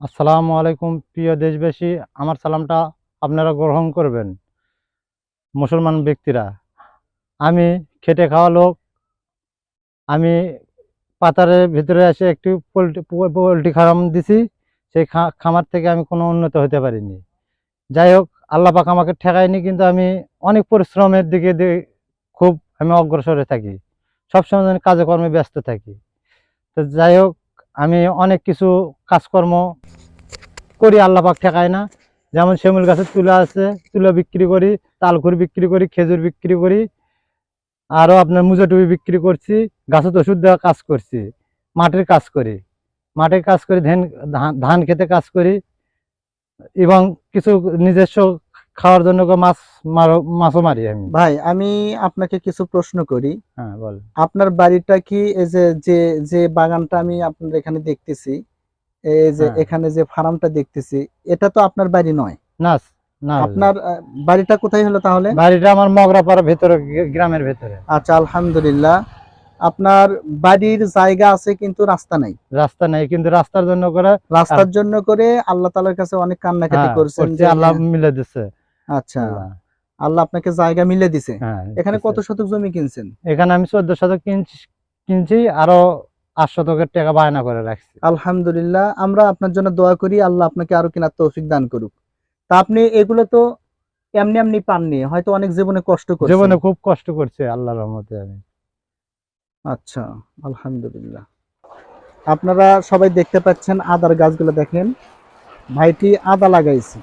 আসসালামু আলাইকুম, প্রিয় দেশবাসী। আমার সালামটা আপনারা গ্রহণ করবেন, মুসলমান ব্যক্তিরা। আমি খেটে খাওয়া লোক। আমি পাতারের ভিতরে এসে একটি পোলট্রি পোলট্রি ফার্ম দিছি। সেই খামার থেকে আমি কোনো উন্নত হতে পারিনি। যাই হোক, আল্লাহ পাক আমাকে ঠেকায়নি, কিন্তু আমি অনেক পরিশ্রমের দিকে খুব আমি অগ্রসরে থাকি। সবসময় কাজে কর্মে ব্যস্ত থাকি। তো যাই হোক আমি অনেক কিছু কাজকর্ম করি, আল্লাহ পাক ঠেকায় না। যেমন শিমুল গাছের তুলা আছে, তুলা বিক্রি করি তালকুর বিক্রি করি, খেজুর বিক্রি করি আরও আপনার মুজোটুবি বিক্রি করছি গাছত ওষুধ দেওয়া কাজ করছি, মাটির কাজ করি। মাটির কাজ করি ধান, ধান- খেতে কাজ করি এবং কিছু নিজস্ব খাওয়ার জন্য মাছ মাছও মারি আমি। ভাই আমি আপনাকে কিছু প্রশ্ন করি। হ্যাঁ বল। আপনার বাড়িটা কি এই যে যে যে বাগানটা আমি আপনার এখানে দেখতেছি এই যে হ্যাঁ। এখানে যে ফার্মটা দেখতেছি এটা তো আপনার বাড়ি নয়? না না। আপনার বাড়িটা কোথায় হলো তাহলে? বাড়িটা আমার মগরাপাড়ার ভেতরে গ্রামের ভেতরে। আচ্ছা আলহামদুলিল্লাহ। আপনার বাড়ির জায়গা আছে কিন্তু রাস্তা নাই? রাস্তা নেই কিন্তু রাস্তার জন্য করে রাস্তার জন্য করে আল্লাহ তালার কাছে অনেক কান্নাকাটি হ্যাঁ, করছেন যে আল্লাহ মিলে দিচ্ছে আচ্ছা। আল্লাহ। আপনাকে জায়গা মিলে দিছে। হ্যাঁ এখানে কত শতক জমি কিনছেন? এখানে আমি চোদ্দ শতক কিনছি আরও আট শতকের টাকা বায়না করে রাখছি। আলহামদুলিল্লাহ আমরা আপনার জন্য দোয়া করি আল্লাহ আপনাকে আরও কেনার তৌফিক দান করুক। তা আপনি এগুলো তো এমনি এমনি পাননি হয়তো অনেক জীবনে কষ্ট জীবনে খুব কষ্ট করছে আল্লাহর রহমতে আমি। আচ্ছা আলহামদুলিল্লাহ। আপনারা সবাই দেখতে পাচ্ছেন আদার গাছগুলো দেখেন। ভাইটি আদা লাগাইছে।